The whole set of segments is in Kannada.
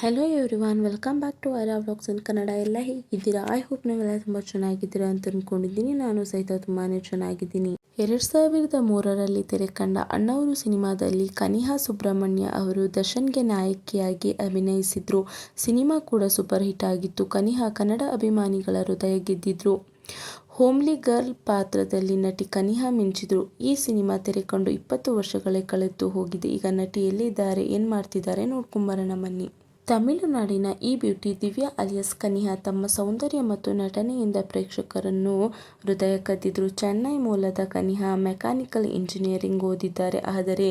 Hello everyone welcome back to Aira vlogs in Kannada ಎಲ್ಲ ಹೇಗಿದ್ದೀರಾ ಐ ಹೋಪ್ ನೀವೆಲ್ಲ ತುಂಬ ಚೆನ್ನಾಗಿದ್ದೀರಾ ಅಂತ ಅಂದ್ಕೊಂಡಿದ್ದೀನಿ ನಾನು ಸಹಿತ ತುಂಬಾ ಚೆನ್ನಾಗಿದ್ದೀನಿ. ಎರಡು ಸಾವಿರದ ಮೂರರಲ್ಲಿ ತೆರೆ ಕಂಡ ಅಣ್ಣವರು ಸಿನಿಮಾದಲ್ಲಿ ಕನಿಹಾ ಸುಬ್ರಹ್ಮಣ್ಯ ಅವರು ದರ್ಶನ್ಗೆ ನಾಯಕಿಯಾಗಿ ಅಭಿನಯಿಸಿದ್ರು. ಸಿನಿಮಾ ಕೂಡ ಸೂಪರ್ ಹಿಟ್ ಆಗಿತ್ತು. ಕನಿಹಾ ಕನ್ನಡ ಅಭಿಮಾನಿಗಳ ಹೃದಯ ಗೆದ್ದಿದ್ರು. ಹೋಮ್ಲಿ ಗರ್ಲ್ ಪಾತ್ರದಲ್ಲಿ ನಟಿ ಕನಿಹಾ ಮಿಂಚಿದ್ರು. ಈ ಸಿನಿಮಾ ತೆರೆಕೊಂಡು ಇಪ್ಪತ್ತು ವರ್ಷಗಳೇ ಕಳೆದು ಹೋಗಿದೆ. ಈಗ ನಟಿ ಎಲ್ಲಿದ್ದಾರೆ ಏನು ಮಾಡ್ತಿದ್ದಾರೆ? ನೋಡ್ಕೊಂಬರೋಣ ಬನ್ನಿ. ತಮಿಳುನಾಡಿನ ಈ ಬ್ಯೂಟಿ ದಿವ್ಯಾ ಅಲಿಯಾಸ್ ಕನಿಹಾ ತಮ್ಮ ಸೌಂದರ್ಯ ಮತ್ತು ನಟನೆಯಿಂದ ಪ್ರೇಕ್ಷಕರನ್ನು ಹೃದಯ ಕದ್ದಿದ್ರು ಚೆನ್ನೈ ಮೂಲದ ಕನಿಹಾ ಮೆಕ್ಯಾನಿಕಲ್ ಇಂಜಿನಿಯರಿಂಗ್ ಓದಿದ್ದಾರೆ. ಆದರೆ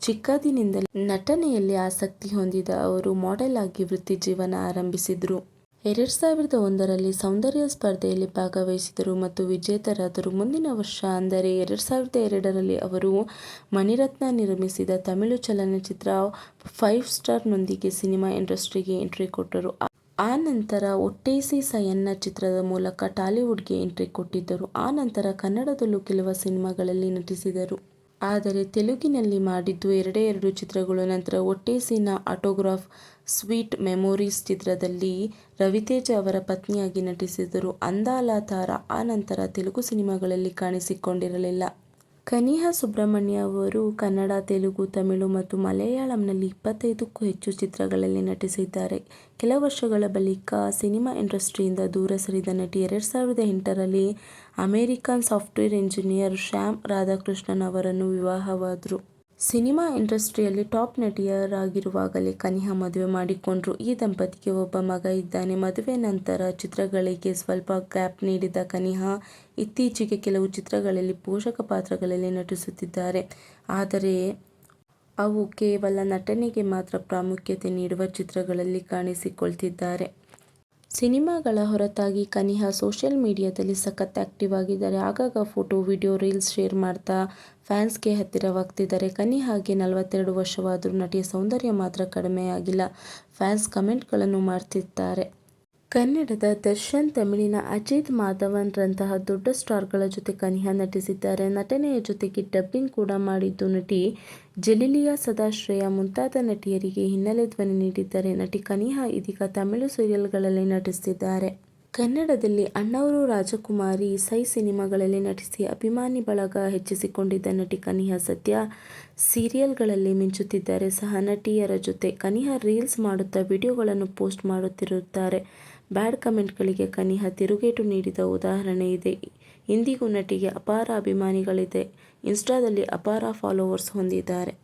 ಚಿಕ್ಕದಿನಿಂದಲೇ ನಟನೆಯಲ್ಲಿ ಆಸಕ್ತಿ ಹೊಂದಿದ ಅವರು ಮಾಡೆಲ್ ಆಗಿ ವೃತ್ತಿ ಜೀವನ ಆರಂಭಿಸಿದ್ರು. ಎರಡು ಸಾವಿರದ ಒಂದರಲ್ಲಿ ಸೌಂದರ್ಯ ಸ್ಪರ್ಧೆಯಲ್ಲಿ ಭಾಗವಹಿಸಿದರು ಮತ್ತು ವಿಜೇತರಾದರು. ಮುಂದಿನ ವರ್ಷ, ಅಂದರೆ ಎರಡು ಸಾವಿರದ ಎರಡರಲ್ಲಿ ಅವರು ಮಣಿರತ್ನ ನಿರ್ಮಿಸಿದ ತಮಿಳು ಚಲನಚಿತ್ರ ಫೈವ್ ಸ್ಟಾರ್ನೊಂದಿಗೆ ಸಿನಿಮಾ ಇಂಡಸ್ಟ್ರಿಗೆ ಎಂಟ್ರಿ ಕೊಟ್ಟರು. ಆ ನಂತರ ಒಟ್ಟೇಸಿ ಸಯನ್ನ ಚಿತ್ರದ ಮೂಲಕ ಟಾಲಿವುಡ್ಗೆ ಎಂಟ್ರಿ ಕೊಟ್ಟಿದ್ದರು. ಆ ನಂತರ ಕನ್ನಡದಲ್ಲೂ ಕೆಲವು ಸಿನಿಮಾಗಳಲ್ಲಿ ನಟಿಸಿದರು. ಆದರೆ ತೆಲುಗಿನಲ್ಲಿ ಮಾಡಿದ್ದು ಎರಡೇ ಎರಡು ಚಿತ್ರಗಳು, ನಂತರ ಒಟ್ಟೇಸಿನ ಆಟೋಗ್ರಾಫ್ ಸ್ವೀಟ್ ಮೆಮೊರೀಸ್ ಚಿತ್ರದಲ್ಲಿ ರವಿತೇಜ ಅವರ ಪತ್ನಿಯಾಗಿ ನಟಿಸಿದರು ಅಂದಾಲ ತಾರ ಆ ನಂತರ ತೆಲುಗು ಸಿನಿಮಾಗಳಲ್ಲಿ ಕಾಣಿಸಿಕೊಂಡಿರಲಿಲ್ಲ. ಕನಿಹಾ ಸುಬ್ರಹ್ಮಣ್ಯ ಅವರು ಕನ್ನಡ, ತೆಲುಗು, ತಮಿಳು ಮತ್ತು ಮಲಯಾಳಂನಲ್ಲಿ ಇಪ್ಪತ್ತೈದಕ್ಕೂ ಹೆಚ್ಚು ಚಿತ್ರಗಳಲ್ಲಿ ನಟಿಸಿದ್ದಾರೆ. ಕೆಲ ವರ್ಷಗಳ ಬಳಿಕ ಸಿನಿಮಾ ಇಂಡಸ್ಟ್ರಿಯಿಂದ ದೂರ ಸರಿದ ನಟಿ ಎರಡು ಸಾವಿರದ ಎಂಟರಲ್ಲಿ American software engineer Shyam Radhakrishnan ಅವರನ್ನು ವಿವಾಹವಾದರು. ಸಿನಿಮಾ ಇಂಡಸ್ಟ್ರಿಯಲ್ಲಿ ಟಾಪ್ ನಟಿಯರಾಗಿರುವಾಗಲೇ ಕನಿಹಾ ಮದುವೆ ಮಾಡಿಕೊಂಡ್ರು. ಈ ದಂಪತಿಗೆ ಒಬ್ಬ ಮಗ ಇದ್ದಾನೆ. ಮದುವೆ ನಂತರ ಚಿತ್ರಗಳಿಗೆ ಸ್ವಲ್ಪ ಗ್ಯಾಪ್ ನೀಡಿದ ಕನಿಹಾ ಇತ್ತೀಚೆಗೆ ಕೆಲವು ಚಿತ್ರಗಳಲ್ಲಿ ಪೋಷಕ ಪಾತ್ರಗಳಲ್ಲಿ ನಟಿಸುತ್ತಿದ್ದಾರೆ. ಆದರೆ ಅವು ಕೇವಲ ನಟನೆಗೆ ಮಾತ್ರ ಪ್ರಾಮುಖ್ಯತೆ ನೀಡುವ ಚಿತ್ರಗಳಲ್ಲಿ ಕಾಣಿಸಿಕೊಳ್ತಿದ್ದಾರೆ. ಸಿನಿಮಾಗಳ ಹೊರತಾಗಿ ಕನಿಹಾ ಸೋಷಿಯಲ್ ಮೀಡಿಯಾದಲ್ಲಿ ಸಖತ್ ಆ್ಯಕ್ಟಿವ್ ಆಗಿದ್ದಾರೆ. ಆಗಾಗ ಫೋಟೋ, ವಿಡಿಯೋ, ರೀಲ್ಸ್ ಶೇರ್ ಮಾಡ್ತಾ ಫ್ಯಾನ್ಸ್ಗೆ ಹತ್ತಿರವಾಗ್ತಿದ್ದಾರೆ. ಕನಿಹಾಗೆ ನಲವತ್ತೆರಡು ವರ್ಷವಾದರೂ ನಟಿಯ ಸೌಂದರ್ಯ ಮಾತ್ರ ಕಡಿಮೆಯಾಗಿಲ್ಲ. ಫ್ಯಾನ್ಸ್ ಕಮೆಂಟ್ಗಳನ್ನು ಮಾಡ್ತಿರ್ತಾರೆ ಕನ್ನಡದ ದರ್ಶನ್, ತಮಿಳಿನ ಅಜಿತ್ ಮಾಧವನ್ರಂತಹ ದೊಡ್ಡ ಸ್ಟಾರ್ಗಳ ಜೊತೆ ಕನಿಹಾ ನಟಿಸಿದ್ದಾರೆ. ನಟನೆಯ ಜೊತೆಗೆ ಡಬ್ಬಿಂಗ್ ಕೂಡ ಮಾಡಿದ್ದು ನಟಿ ಜಲಿಲಿಯಾ ಸದಾಶ್ರಯ. ಮುಂತಾದ ನಟಿಯರಿಗೆ ಹಿನ್ನೆಲೆ ಧ್ವನಿ ನೀಡಿದ್ದಾರೆ ನಟಿ ಕನಿಹಾ ಇದೀಗ ತಮಿಳು ಸೀರಿಯಲ್ಗಳಲ್ಲಿ ನಟಿಸುತ್ತಿದ್ದಾರೆ. ಕನ್ನಡದಲ್ಲಿ ಅಣ್ಣವರು ರಾಜಕುಮಾರಿ ಸೈ ಸಿನಿಮಾಗಳಲ್ಲಿ ನಟಿಸಿ ಅಭಿಮಾನಿ ಬಳಗ ಹೆಚ್ಚಿಸಿಕೊಂಡಿದ್ದ ನಟಿ ಕನಿಹಾ ಸದ್ಯ ಸೀರಿಯಲ್ಗಳಲ್ಲಿ ಮಿಂಚುತ್ತಿದ್ದಾರೆ. ಸಹ ನಟಿಯರ ಜೊತೆ ಕನಿಹಾ ರೀಲ್ಸ್ ಮಾಡುತ್ತಾ ವಿಡಿಯೋಗಳನ್ನು ಪೋಸ್ಟ್ ಮಾಡುತ್ತಿರುತ್ತಾರೆ. ಬ್ಯಾಡ್ ಕಮೆಂಟ್ಗಳಿಗೆ ಕನಿಹಾ ತಿರುಗೇಟು ನೀಡಿದ ಉದಾಹರಣೆ ಇದೆ. ಇಂದಿಗೂ ನಟಿಗೆ ಅಪಾರ ಅಭಿಮಾನಿಗಳಿದೆ. ಇನ್ಸ್ಟಾದಲ್ಲಿ ಅಪಾರ ಫಾಲೋವರ್ಸ್ ಹೊಂದಿದ್ದಾರೆ.